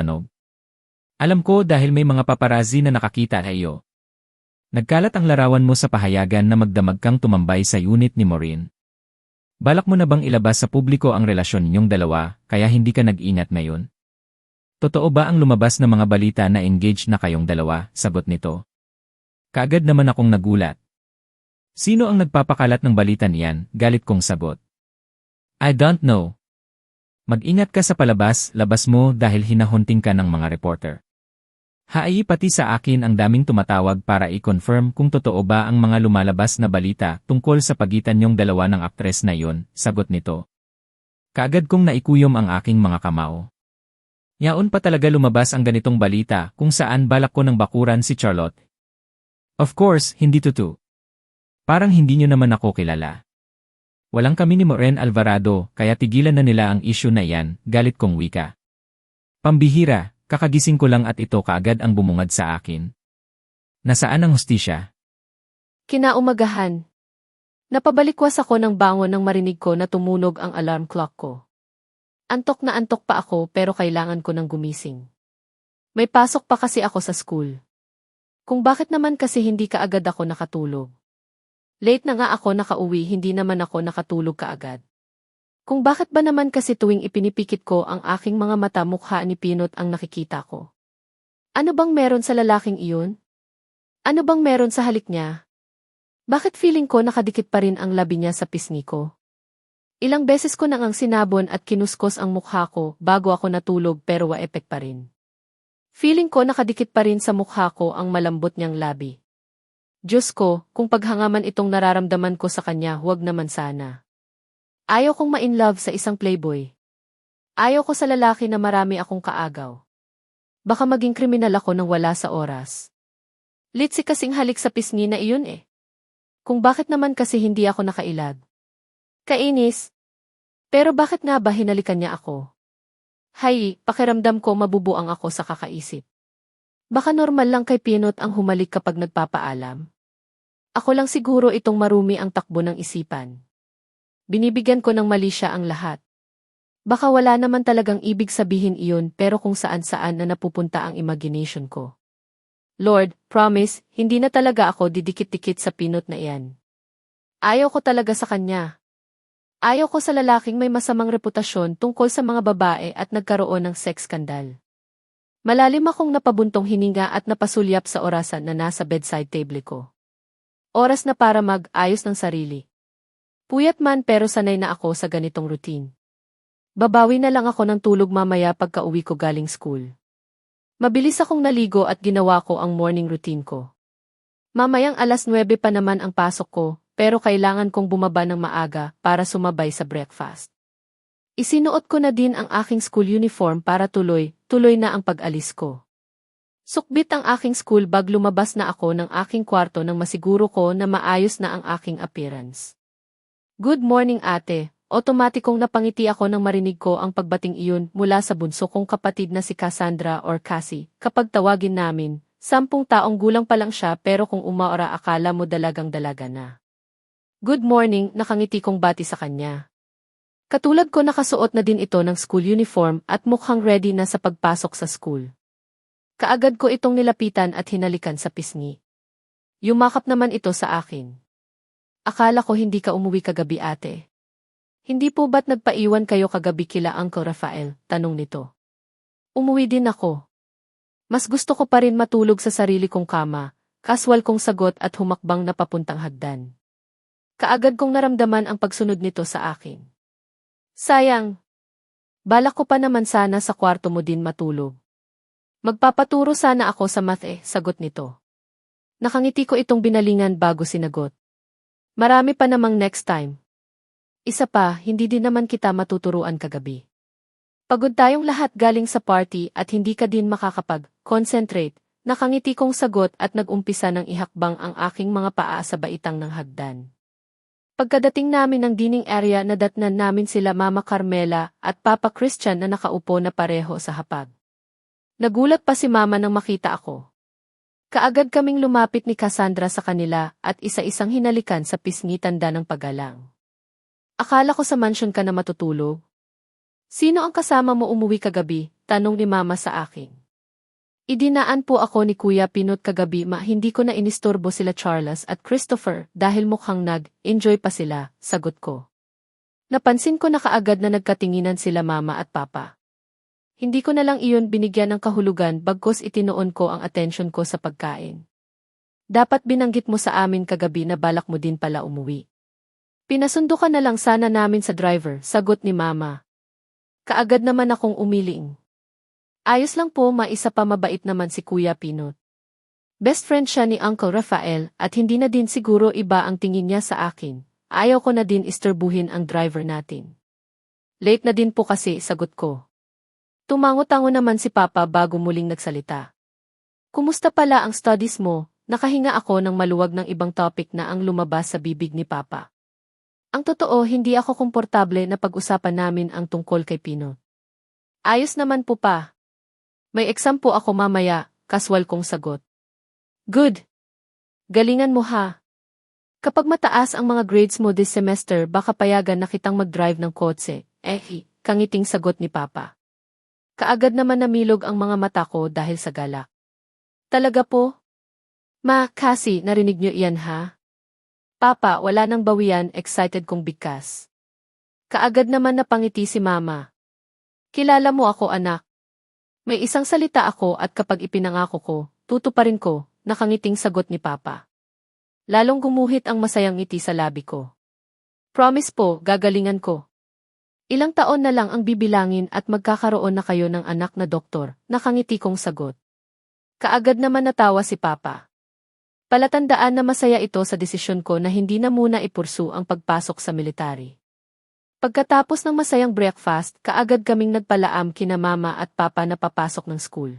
Anog. Alam ko dahil may mga paparazi na nakakita sa iyo. Nagkalat ang larawan mo sa pahayagan na magdamag kang tumambay sa unit ni Maureen. Balak mo na bang ilabas sa publiko ang relasyon ninyong dalawa, kaya hindi ka nag-ingat ngayon? Totoo ba ang lumabas na mga balita na engaged na kayong dalawa, sagot nito? Kaagad naman akong nagulat. Sino ang nagpapakalat ng balita niyan, galit kong sagot. I don't know. Mag-ingat ka sa palabas, labas mo dahil hinahunting ka ng mga reporter. Hai pati sa akin ang daming tumatawag para i-confirm kung totoo ba ang mga lumalabas na balita tungkol sa pagitan niyong dalawa ng aktres na yon, sagot nito. Kaagad kong naikuyom ang aking mga kamao. Yaon pa talaga lumabas ang ganitong balita kung saan balak ko ng bakuran si Charlotte. Of course, hindi totoo. Parang hindi niyo naman ako kilala. Walang kami ni Moren Alvarado kaya tigilan na nila ang issue na yan, galit kong wika. Pambihira, Kakagising ko lang at ito kaagad ang bumungad sa akin. Nasaan ang hustisya? Kinaumagahan. Napabalikwas ako ng bangon nang marinig ko na tumunog ang alarm clock ko. Antok na antok pa ako pero kailangan ko ng gumising. May pasok pa kasi ako sa school. Kung bakit naman kasi hindi kaagad ako nakatulog. Late na nga ako nakauwi hindi naman ako nakatulog kaagad. Kung bakit ba naman kasi tuwing ipinipikit ko ang aking mga mata mukha ni Pinot ang nakikita ko. Ano bang meron sa lalaking iyon? Ano bang meron sa halik niya? Bakit feeling ko nakadikit pa rin ang labi niya sa pisngi ko? Ilang beses ko nang ang sinabon at kinuskos ang mukha ko bago ako natulog pero wa-epek pa rin. Feeling ko nakadikit pa rin sa mukha ko ang malambot niyang labi. Diyos ko, kung paghangaman itong nararamdaman ko sa kanya huwag naman sana. Ayaw kong ma-inlove sa isang playboy. Ayaw ko sa lalaki na marami akong kaagaw. Baka maging kriminal ako nang wala sa oras. Litsi kasing halik sa pisngi na iyon eh. Kung bakit naman kasi hindi ako nakailag. Kainis. Pero bakit nga ba hinalikan niya ako? Hay, pakiramdam ko mabubuang ako sa kakaisip. Baka normal lang kay Pinot ang humalik kapag nagpapaalam. Ako lang siguro itong marumi ang takbo ng isipan. Binibigyan ko ng mali siya ang lahat. Baka wala naman talagang ibig sabihin iyon pero kung saan-saan na napupunta ang imagination ko. Lord, promise, hindi na talaga ako didikit-dikit sa pinot na iyan. Ayaw ko talaga sa kanya. Ayaw ko sa lalaking may masamang reputasyon tungkol sa mga babae at nagkaroon ng sex skandal. Malalim akong napabuntong hininga at napasulyap sa orasan na nasa bedside table ko. Oras na para mag-ayos ng sarili. Puyat man pero sanay na ako sa ganitong routine. Babawi na lang ako ng tulog mamaya pagka uwi ko galing school. Mabilis akong naligo at ginawa ko ang morning routine ko. Mamayang alas 9 pa naman ang pasok ko, pero kailangan kong bumaba ng maaga para sumabay sa breakfast. Isinuot ko na din ang aking school uniform para tuloy, tuloy na ang pag-alis ko. Sukbit ang aking school bag lumabas na ako ng aking kwarto nang masiguro ko na maayos na ang aking appearance. Good morning ate. Otomatikong napangiti ako nang marinig ko ang pagbating iyon mula sa bunso kong kapatid na si Cassandra or Cassie. Kapag tawagin namin, sampung taong gulang pa lang siya pero kung umaora akala mo dalagang dalaga na. Good morning, nakangiti kong bati sa kanya. Katulad ko nakasuot na din ito ng school uniform at mukhang ready na sa pagpasok sa school. Kaagad ko itong nilapitan at hinalikan sa pisngi. Yumakap naman ito sa akin. Akala ko hindi ka umuwi kagabi ate. Hindi po ba't nagpaiwan kayo kagabi kila Uncle Rafael? Tanong nito. Umuwi din ako. Mas gusto ko pa rin matulog sa sarili kong kama, kaswal kong sagot at humakbang na papuntang hagdan. Kaagad kong naramdaman ang pagsunod nito sa akin. Sayang. Balak ko pa naman sana sa kwarto mo din matulog. Magpapaturo sana ako sa math eh, sagot nito. Nakangiti ko itong binalingan bago sinagot. Marami pa namang next time. Isa pa, hindi din naman kita matuturuan kagabi. Pagod tayong lahat galing sa party at hindi ka din makakapag-concentrate, nakangiti kong sagot at nagumpisa ng ihakbang ang aking mga paa sa baitang ng hagdan. Pagkadating namin ng dining area nadatnan namin sila Mama Carmela at Papa Christian na nakaupo na pareho sa hapag. Nagulat pa si Mama nang makita ako. Kaagad kaming lumapit ni Cassandra sa kanila at isa-isang hinalikan sa pisngi tanda ng pagalang. Akala ko sa mansion ka na matutulog. Sino ang kasama mo umuwi kagabi? Tanong ni Mama sa akin. Idinaan po ako ni Kuya Pinot kagabi ma hindi ko na inistorbo sila Charles at Christopher dahil mukhang nag-enjoy pa sila, sagot ko. Napansin ko na kaagad na nagkatinginan sila Mama at Papa. Hindi ko na lang iyon binigyan ng kahulugan bagkos itinoon ko ang atensyon ko sa pagkain. Dapat binanggit mo sa amin kagabi na balak mo din pala umuwi. Pinasundo ka na lang sana namin sa driver, sagot ni Mama. Kaagad naman akong umiling. Ayos lang po maisa pa mabait naman si Kuya Pinot. Best friend siya ni Uncle Rafael at hindi na din siguro iba ang tingin niya sa akin. Ayaw ko na din istorbuhin ang driver natin. Late na din po kasi, sagot ko. Tumango-tango naman si Papa bago muling nagsalita. Kumusta pala ang studies mo? Nakahinga ako ng maluwag ng ibang topic na ang lumabas sa bibig ni Papa. Ang totoo, hindi ako komportable na pag-usapan namin ang tungkol kay Pino. Ayos naman po pa. May exam po ako mamaya, kaswal kong sagot. Good. Galingan mo ha. Kapag mataas ang mga grades mo this semester, baka payagan na kitang mag-drive ng kotse. Eh, kangiting sagot ni Papa. Kaagad naman namilog ang mga mata ko dahil sa galak. Talaga po? Ma, kasi narinig niyo iyan ha? Papa, wala nang bawian, excited kong bigkas. Kaagad naman napangiti si Mama. Kilala mo ako anak. May isang salita ako at kapag ipinangako ko, tutuparin ko, nakangiting sagot ni Papa. Lalong gumuhit ang masayang ngiti sa labi ko. Promise po, gagalingan ko. Ilang taon na lang ang bibilangin at magkakaroon na kayo ng anak na doktor, nakangiti kong sagot. Kaagad naman natawa si Papa. Palatandaan na masaya ito sa desisyon ko na hindi na muna ipursu ang pagpasok sa military. Pagkatapos ng masayang breakfast, kaagad kaming nagpalaam kina mama at papa na papasok ng school.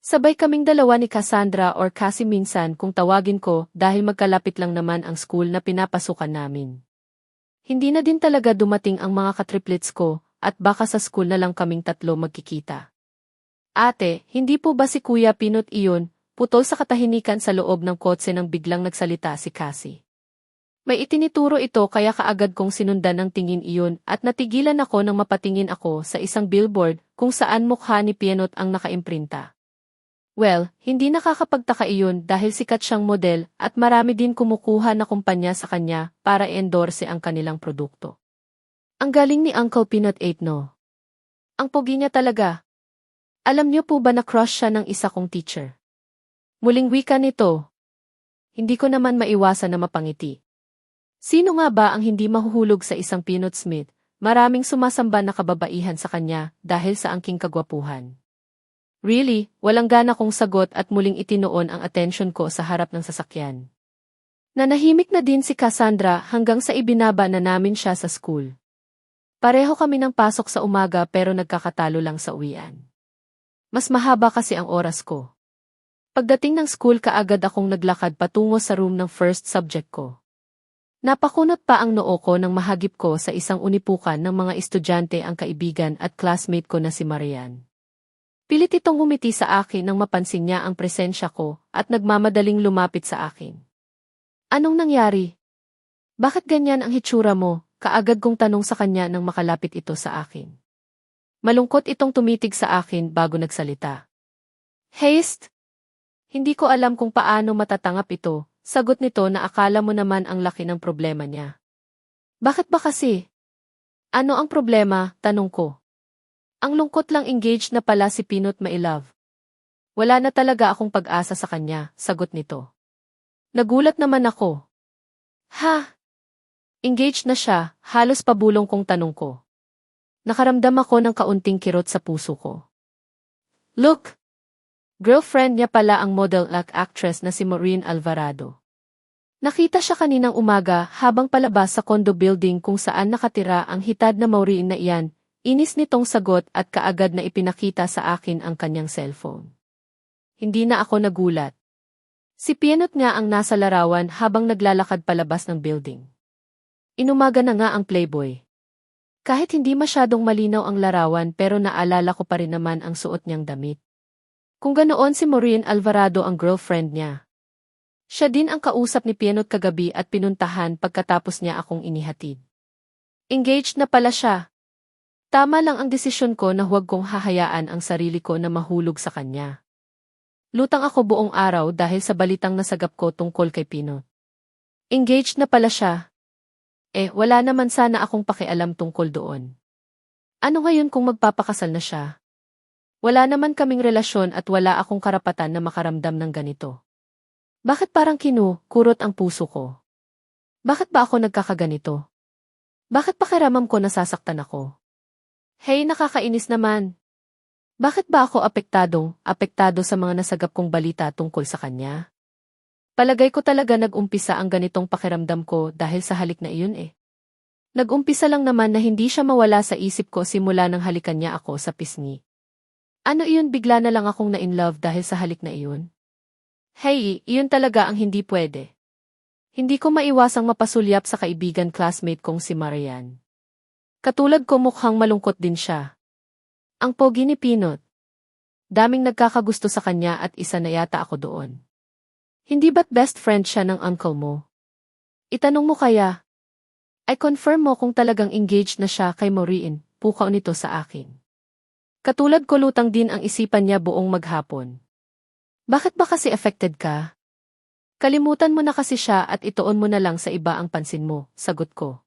Sabay kaming dalawa ni Cassandra or kasi minsan kung tawagin ko dahil magkalapit lang naman ang school na pinapasukan namin. Hindi na din talaga dumating ang mga katriplets ko at baka sa school na lang kaming tatlo magkikita. Ate, hindi po ba si Kuya Pinot iyon, Putol sa katahimikan sa loob ng kotse nang biglang nagsalita si Cassie. May itinituro ito kaya kaagad kong sinundan ng tingin iyon at natigilan ako nang mapatingin ako sa isang billboard kung saan mukha ni Pianot ang nakaimprinta. Well, hindi nakakapagtaka iyon dahil sikat siyang model at marami din kumukuha na kumpanya sa kanya para endorse ang kanilang produkto. Ang galing ni Uncle Peanut 8 no. Ang pogi niya talaga. Alam niyo po ba na crush siya ng isa kong teacher? Muling wika nito. Hindi ko naman maiwasan na mapangiti. Sino nga ba ang hindi mahuhulog sa isang Peanut Smith? Maraming sumasamba na kababaihan sa kanya dahil sa angking kagwapuhan. Really, walang gana kong sagot at muling itinoon ang atensyon ko sa harap ng sasakyan. Nanahimik na din si Cassandra hanggang sa ibinaba na namin siya sa school. Pareho kami ng pasok sa umaga pero nagkakatalo lang sa uwian. Mas mahaba kasi ang oras ko. Pagdating ng school kaagad akong naglakad patungo sa room ng first subject ko. Napakunot pa ang noo ko nang mahagip ko sa isang unipukan ng mga estudyante ang kaibigan at classmate ko na si Marian. Pilit itong humiti sa akin nang mapansin niya ang presensya ko at nagmamadaling lumapit sa akin. Anong nangyari? Bakit ganyan ang hitsura mo? Kaagad kong tanong sa kanya nang makalapit ito sa akin. Malungkot itong tumitig sa akin bago nagsalita. Haste, hindi ko alam kung paano matatanggap ito, sagot nito na akala mo naman ang laki ng problema niya. Bakit ba kasi? Ano ang problema, tanong ko. Ang lungkot lang engaged na pala si Pinot Mailove. Wala na talaga akong pag-asa sa kanya, sagot nito. Nagulat naman ako. Ha? Engaged na siya, halos pabulong kong tanong ko. Nakaramdam ako ng kaunting kirot sa puso ko. Look, Girlfriend niya pala ang model at actress na si Maureen Alvarado. Nakita siya kaninang umaga habang palabas sa condo building kung saan nakatira ang hitad na Maureen na iyan, inis nitong sagot at kaagad na ipinakita sa akin ang kanyang cellphone. Hindi na ako nagulat. Si Pianot nga ang nasa larawan habang naglalakad palabas ng building. Inumaga na nga ang playboy. Kahit hindi masyadong malinaw ang larawan pero naalala ko pa rin naman ang suot niyang damit. Kung ganoon si Maureen Alvarado ang girlfriend niya. Siya din ang kausap ni Pianot kagabi at pinuntahan pagkatapos niya akong inihatid. Engaged na pala siya. Tama lang ang desisyon ko na huwag kong hahayaan ang sarili ko na mahulog sa kanya. Lutang ako buong araw dahil sa balitang nasagap ko tungkol kay Pino. Engaged na pala siya. Eh, wala naman sana akong pakialam tungkol doon. Ano ngayon kung magpapakasal na siya? Wala naman kaming relasyon at wala akong karapatan na makaramdam ng ganito. Bakit parang kinu, kurot ang puso ko? Bakit ba ako nagkakaganito? Bakit pakiramam ko nasasaktan ako? Hey, nakakainis naman. Bakit ba ako apektadong, apektado sa mga nasagap kong balita tungkol sa kanya? Palagay ko talaga nag-umpisa ang ganitong pakiramdam ko dahil sa halik na iyon eh. Nag-umpisa lang naman na hindi siya mawala sa isip ko simula nang halikan niya ako sa pisngi. Ano iyon bigla na lang akong na-in love dahil sa halik na iyon? Hey, iyon talaga ang hindi pwede. Hindi ko maiwasang mapasulyap sa kaibigan classmate kong si Marian. Katulad ko mukhang malungkot din siya. Ang pogi ni Pinot. Daming nagkakagusto sa kanya at isa na yata ako doon. Hindi ba't best friend siya ng uncle mo? Itanong mo kaya? I confirm mo kung talagang engaged na siya kay Maureen, pukaw nito sa akin. Katulad ko lutang din ang isipan niya buong maghapon. Bakit ba kasi affected ka? Kalimutan mo na kasi siya at itoon mo na lang sa iba ang pansin mo, sagot ko.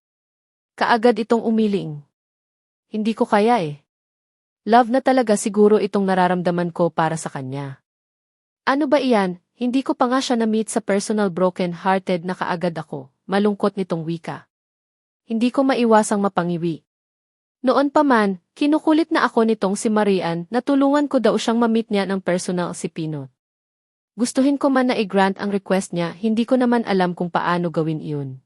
Kaagad itong umiling. Hindi ko kaya eh. Love na talaga siguro itong nararamdaman ko para sa kanya. Ano ba iyan, hindi ko pa nga siya na-meet sa personal broken-hearted na kaagad ako, malungkot nitong wika. Hindi ko maiwasang mapangiwi. Noon pa man, kinukulit na ako nitong si Marian na tulungan ko daw siyang ma-meet niya ng personal si Pinot. Gustuhin ko man na i-grant ang request niya, hindi ko naman alam kung paano gawin iyon.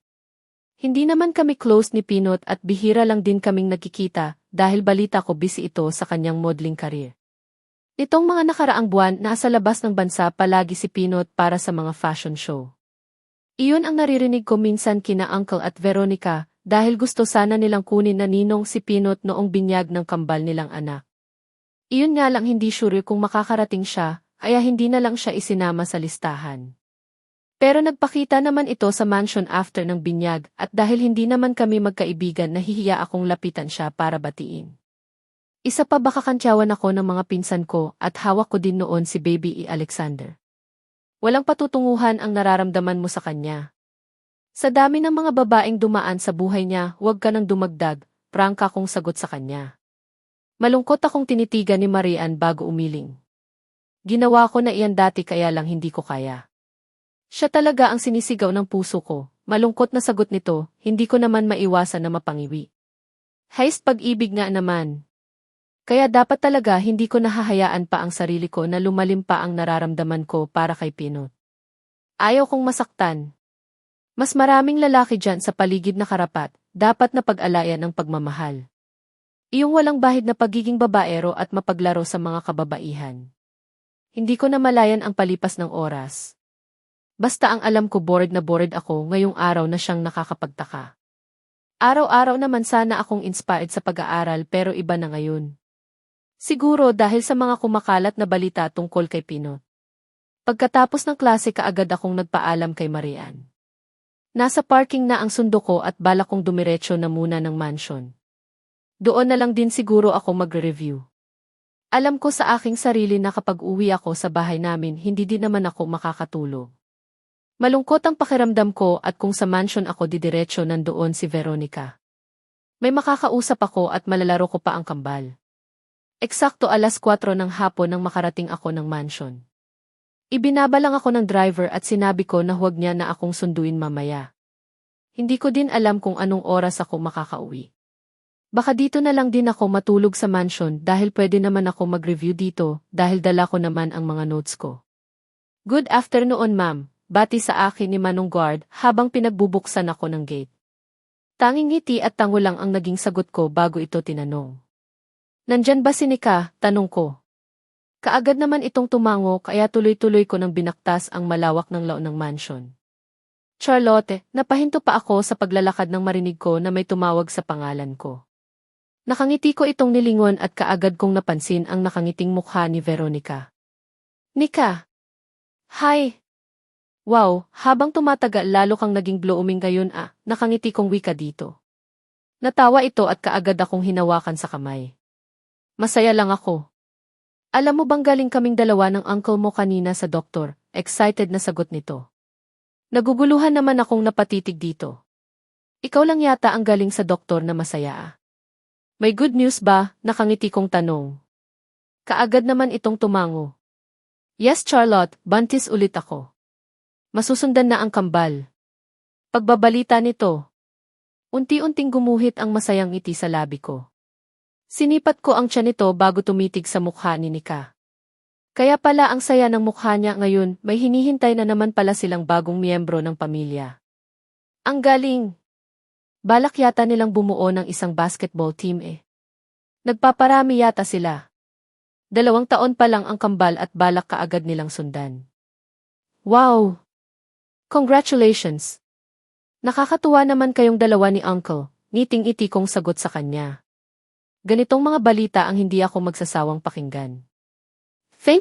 Hindi naman kami close ni Pinot at bihira lang din kaming nagkikita dahil balita ko busy ito sa kanyang modeling career. Nitong mga nakaraang buwan, nasa labas ng bansa palagi si Pinot para sa mga fashion show. Iyon ang naririnig ko minsan kina Uncle at Veronica, dahil gusto sana nilang kunin na ninong si Pinot noong binyag ng kambal nilang anak. Iyon nga lang hindi sure kung makakarating siya, kaya hindi na lang siya isinama sa listahan. Pero nagpakita naman ito sa mansion after ng binyag at dahil hindi naman kami magkaibigan nahihiya akong lapitan siya para batiin. Isa pa baka kantyawan ako ng mga pinsan ko at hawak ko din noon si Baby E. Alexander. Walang patutunguhan ang nararamdaman mo sa kanya. Sa dami ng mga babaeng dumaan sa buhay niya, huwag ka nang dumagdag, prangka kong sagot sa kanya. Malungkot akong tinitigan ni Marian bago umiling. Ginawa ko na iyan dati kaya lang hindi ko kaya. Siya talaga ang sinisigaw ng puso ko, malungkot na sagot nito, hindi ko naman maiwasan na mapangiwi. Heist pag-ibig nga naman, kaya dapat talaga hindi ko nahahayaan pa ang sarili ko na lumalim pa ang nararamdaman ko para kay Pinot. Ayaw kong masaktan. Mas maraming lalaki dyan sa paligid na karapat, dapat na pag-alayan ang pagmamahal. Iyong walang bahid na pagiging babaero at mapaglaro sa mga kababaihan. Hindi ko na malayan ang palipas ng oras. Basta ang alam ko bored na bored ako ngayong araw na siyang nakakapagtaka. Araw-araw naman sana akong inspired sa pag-aaral pero iba na ngayon. Siguro dahil sa mga kumakalat na balita tungkol kay Pinot. Pagkatapos ng klase kaagad akong nagpaalam kay Marian. Nasa parking na ang sundo ko at balak kong dumiretso na muna ng mansion. Doon na lang din siguro ako magre-review. Alam ko sa aking sarili na kapag uwi ako sa bahay namin hindi din naman ako makakatulog. Malungkot ang pakiramdam ko at kung sa mansion ako didiretso nandoon si Veronica. May makakausap ako at malalaro ko pa ang kambal. Eksakto alas 4 ng hapon nang makarating ako ng mansion. Ibinaba lang ako ng driver at sinabi ko na huwag niya na akong sunduin mamaya. Hindi ko din alam kung anong oras ako makakauwi. Baka dito na lang din ako matulog sa mansion dahil pwede naman ako mag-review dito dahil dala ko naman ang mga notes ko. Good afternoon ma'am, bati sa akin ni Manong Guard habang pinagbubuksan ako ng gate. Tanging ngiti at tango lang ang naging sagot ko bago ito tinanong. Nandyan ba si Nika? Tanong ko. Kaagad naman itong tumango kaya tuloy-tuloy ko nang binaktas ang malawak ng laon ng mansion. Charlotte, napahinto pa ako sa paglalakad ng marinig ko na may tumawag sa pangalan ko. Nakangiti ko itong nilingon at kaagad kong napansin ang nakangiting mukha ni Veronica. Nika! Hi! Wow, habang tumatagal lalo kang naging blooming ngayon ah, nakangiti kong wika dito. Natawa ito at kaagad akong hinawakan sa kamay. Masaya lang ako. Alam mo bang galing kaming dalawa ng uncle mo kanina sa doktor, excited na sagot nito. Naguguluhan naman akong napatitig dito. Ikaw lang yata ang galing sa doktor na masaya ah. May good news ba? Nakangiti kong tanong. Kaagad naman itong tumango. Yes Charlotte, bantis ulit ako. Masusundan na ang kambal. Pagbabalita nito. Unti-unting gumuhit ang masayang ngiti sa labi ko. Sinipat ko ang tiyan nito bago tumitig sa mukha ni Nika. Kaya pala ang saya ng mukha niya ngayon, may hinihintay na naman pala silang bagong miyembro ng pamilya. Ang galing! Balak yata nilang bumuo ng isang basketball team eh. Nagpaparami yata sila. Dalawang taon pa lang ang kambal at balak kaagad nilang sundan. Wow! Congratulations! Nakakatuwa naman kayong dalawa ni Uncle, ngiting-iti kong sagot sa kanya. Ganitong mga balita ang hindi ako magsasawang pakinggan.